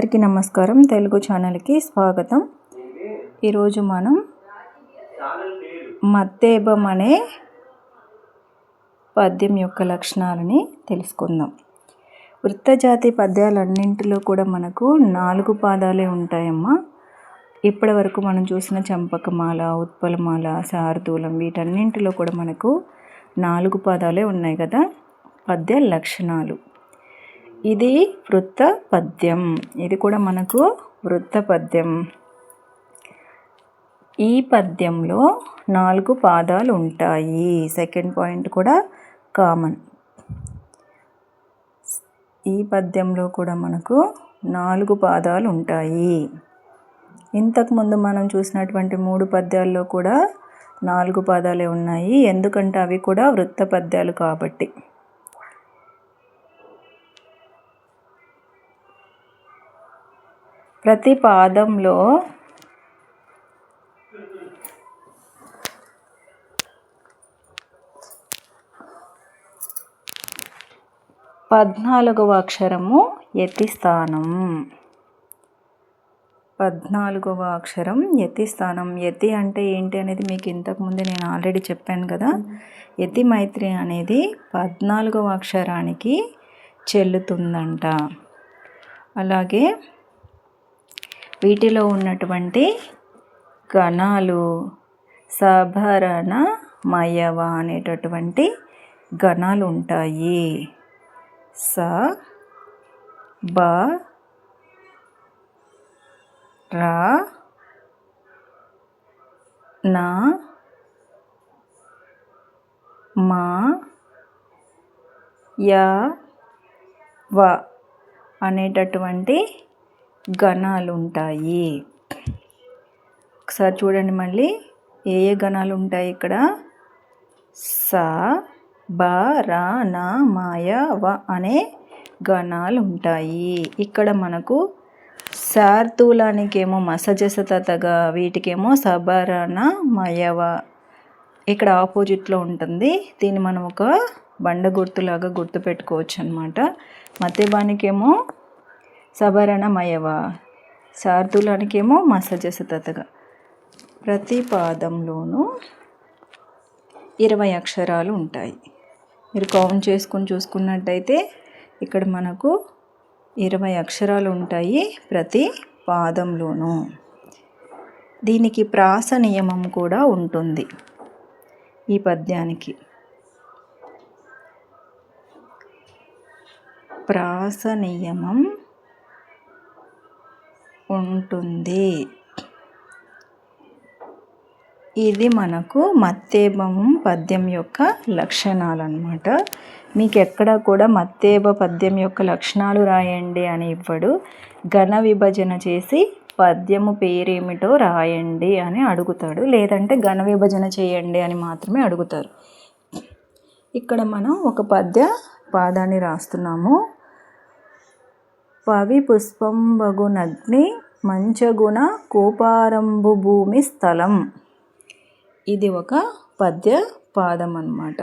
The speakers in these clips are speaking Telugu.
అందరికీ నమస్కారం. తెలుగు ఛానల్కి స్వాగతం. ఈరోజు మనం మత్తేబం అనే పద్యం యొక్క లక్షణాలని తెలుసుకుందాం. వృత్తజాతి పద్యాలన్నింటిలో కూడా మనకు నాలుగు పాదాలే ఉంటాయమ్మా. ఇప్పటి వరకు మనం చూసిన చంపకమాల ఉత్పలమాల శారదూలం వీటన్నింటిలో కూడా మనకు నాలుగు పాదాలే ఉన్నాయి కదా. పద్య లక్షణాలు. ఇది వృత్త పద్యం ఇది కూడా మనకు వృత్త పద్యం ఈ పద్యంలో నాలుగు పాదాలు ఉంటాయి. సెకండ్ పాయింట్ కూడా కామన్. ఈ పద్యంలో కూడా మనకు నాలుగు పాదాలు ఉంటాయి. ఇంతకుముందు మనం చూసినటువంటి మూడు పద్యాల్లో కూడా నాలుగు పాదాలే ఉన్నాయి. ఎందుకంటే అవి కూడా వృత్త పద్యాలు కాబట్టి. ప్రతి పాదంలో పద్నాలుగవ అక్షరము యతిస్థానం పద్నాలుగవ అక్షరం యతి స్థానం. యతి అంటే ఏంటి అనేది మీకు ఇంతకుముందే నేను ఆల్రెడీ చెప్పాను కదా. యతి మైత్రి అనేది పద్నాలుగవ అక్షరానికి చెల్లుతుందంట. అలాగే వీటిలో ఉన్నటువంటి గణాలు సభరణ మయవ అనేటటువంటి గణాలు ఉంటాయి. స బ ర నా మా యా వ అనేటటువంటి గణాలు ఉంటాయి ఒకసారి చూడండి మళ్ళీ. ఏ ఏ గణాలు ఉంటాయి ఇక్కడ? స బ రా నా మాయ వ అనే గణాలు ఉంటాయి ఇక్కడ మనకు శార్తూలానికేమో మసజసతగా వీటికేమో సబరణ మయవ ఇక్కడ ఆపోజిట్లో ఉంటుంది. దీన్ని మనం ఒక బండ గుర్తులాగా గుర్తు పెట్టుకోవచ్చు అనమాట మతేబానికేమో సభరణమయవ శార్దులానికేమో మసజసతగా ప్రతి పాదంలోనూ ఇరవై అక్షరాలు ఉంటాయి. మీరు కౌంట్ చేసుకొని చూసుకున్నట్టయితే ఇక్కడ మనకు ఇరవై అక్షరాలు ఉంటాయి ప్రతి పాదంలోనూ. దీనికి ప్రాస నియమం కూడా ఉంటుంది ఈ పద్యానికి. ప్రాస నియమం ఉంటుంది ఇది మనకు మత్తేబము పద్యం యొక్క లక్షణాలు అనమాట మీకు ఎక్కడ కూడా మత్తేబ పద్యం యొక్క లక్షణాలు రాయండి అని ఇవ్వడు. ఘన విభజన చేసి పద్యము పేరేమిటో రాయండి అని అడుగుతాడు. లేదంటే ఘన విభజన చేయండి అని మాత్రమే అడుగుతారు. ఇక్కడ మనం ఒక పద్య పాదాన్ని రాస్తున్నాము. పవి పుష్పంబగునగ్ని మంచగుణ కోపారంభు భూమి స్థలం. ఇది ఒక పద్య పాదం అన్నమాట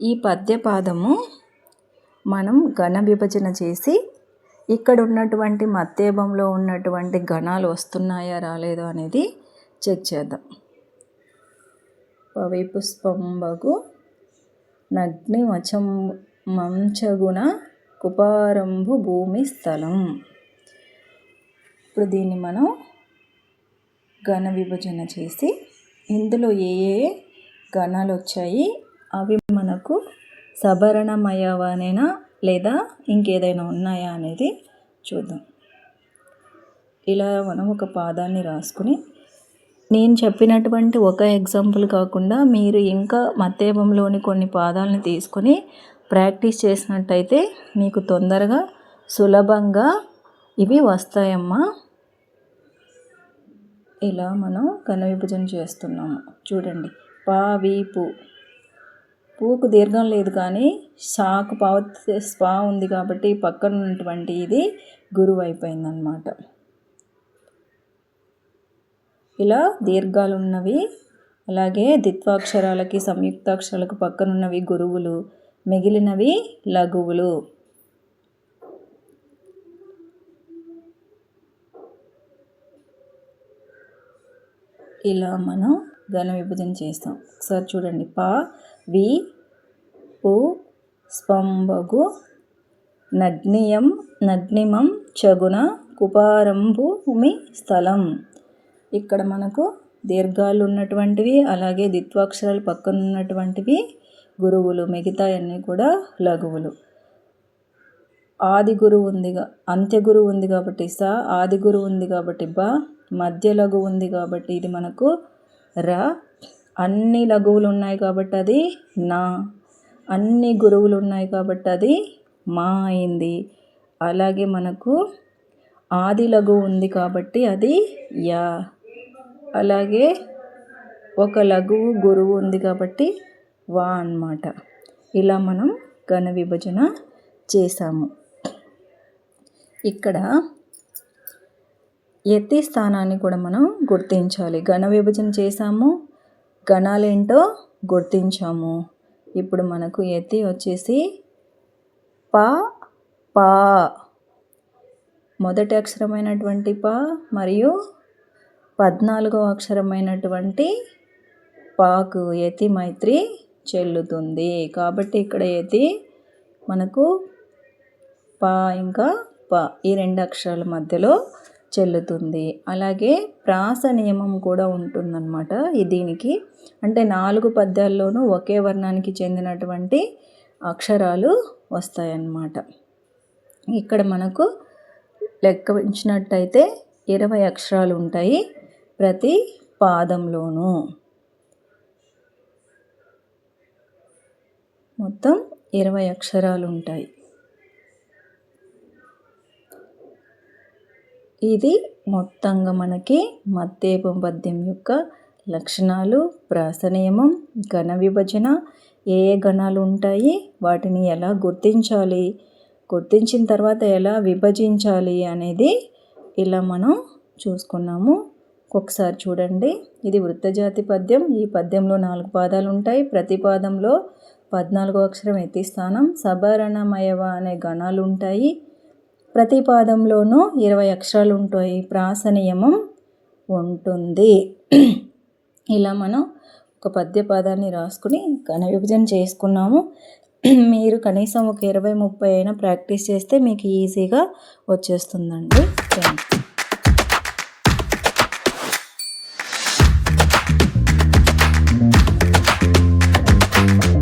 ఈ పద్యపాదము మనం ఘన విభజన చేసి ఇక్కడ ఉన్నటువంటి మత్తేభంలో ఉన్నటువంటి గణాలు వస్తున్నాయా రాలేదో అనేది చెక్ చేద్దాం. పవి పుష్పంబగు నగ్ని మచం మంచగుణ కుపారంభు భూమి స్థలం ఇప్పుడు దీన్ని మనం ఘన విభజన చేసి ఇందులో ఏ ఏ గణాలు వచ్చాయి అవి మనకు సభరణమయవనేనా లేదా ఇంకేదైనా ఉన్నాయా అనేది చూద్దాం. ఇలా మనం ఒక పాదాన్ని రాసుకుని నేను చెప్పినటువంటి ఒక ఎగ్జాంపుల్ కాకుండా మీరు ఇంకా మత్తేభంలోని కొన్ని పాదాలను తీసుకొని ప్రాక్టీస్ చేసినట్టయితే మీకు తొందరగా సులభంగా ఇవి వస్తాయమ్మా. ఇలా మనం ఘన విభజన చేస్తున్నాము. చూడండి. పా పూ. పూకు దీర్ఘం లేదు కానీ షాకు పావ స్పా ఉంది కాబట్టి పక్కన ఉన్నటువంటి ఇది గురువు అయిపోయిందనమాట ఇలా దీర్ఘాలు ఉన్నవి అలాగే దిత్వాక్షరాలకి సంయుక్తాక్షరాలకు పక్కనున్నవి గురువులు మిగిలినవి లఘువులు. ఇలా మనం ఘన విభజన చేస్తాం. ఒకసారి చూడండి. పా వి పు స్పంబగు నగ్నియం నగ్నిమం చగున కుపారంభూమి స్థలం. ఇక్కడ మనకు దీర్ఘాలు ఉన్నటువంటివి అలాగే దిత్వాక్షరాలు పక్కన ఉన్నటువంటివి గురువులు మిగతా అన్నీ కూడా లఘువులు. ఆది గురువు ఉందిగా అంత్య గురువు ఉంది కాబట్టి స ఆది గురువు ఉంది కాబట్టి బ మధ్య లఘు ఉంది కాబట్టి ఇది మనకు ర. అన్ని లఘువులు ఉన్నాయి కాబట్టి అది నా. అన్ని గురువులు ఉన్నాయి కాబట్టి అది మా అయింది. అలాగే మనకు ఆది లఘు ఉంది కాబట్టి అది యా. అలాగే ఒక లఘువు గురువు ఉంది కాబట్టి వా అన్నమాట. ఇలా మనం ఘన విభజన చేసాము. ఇక్కడ ఎత్తి స్థానాన్ని కూడా మనం గుర్తించాలి. ఘన విభజన చేసాము గణాలేంటో గుర్తించాము. ఇప్పుడు మనకు ఎత్తి వచ్చేసి ప పా. మొదటి అక్షరమైనటువంటి ప మరియు పద్నాలుగో అక్షరమైనటువంటి పాకు యతి మైత్రి చెల్లుతుంది. కాబట్టి ఇక్కడ యతి మనకు ప ఇంకా ప ఈ రెండు అక్షరాల మధ్యలో చెల్లుతుంది. అలాగే ప్రాస నియమం కూడా ఉంటుందన్నమాట ఈ దీనికి. అంటే నాలుగు పద్యాల్లోనూ ఒకే వర్ణానికి చెందినటువంటి అక్షరాలు వస్తాయన్నమాట. ఇక్కడ మనకు లెక్క ఉంచినట్టయితే ఇరవై అక్షరాలు ఉంటాయి. ప్రతి పాదంలోనూ మొత్తం ఇరవై అక్షరాలు ఉంటాయి ఇది మొత్తంగా మనకి మత్తేపం పద్యం యొక్క లక్షణాలు ప్రాసనియమం ఘన విభజన ఏ ఏ గణాలు ఉంటాయి వాటిని ఎలా గుర్తించాలి గుర్తించిన తర్వాత ఎలా విభజించాలి అనేది ఇలా మనం చూసుకున్నాము. ఒకసారి చూడండి. ఇది వృత్తజాతి పద్యం. ఈ పద్యంలో నాలుగు పాదాలు ఉంటాయి. ప్రతి పాదంలో పద్నాలుగో అక్షరం ఎత్తి స్థానం. సభరణమయవ అనే గణాలు ఉంటాయి. ప్రతి పాదంలోనూ ఇరవై అక్షరాలు ఉంటాయి. ప్రాస నియమం ఉంటుంది. ఇలా మనం ఒక పద్యపాదాన్ని రాసుకుని ఘన విభజన చేసుకున్నాము. మీరు కనీసం ఒక ఇరవై ముప్పై అయినా ప్రాక్టీస్ చేస్తే మీకు ఈజీగా వచ్చేస్తుందండి. థ్యాంక్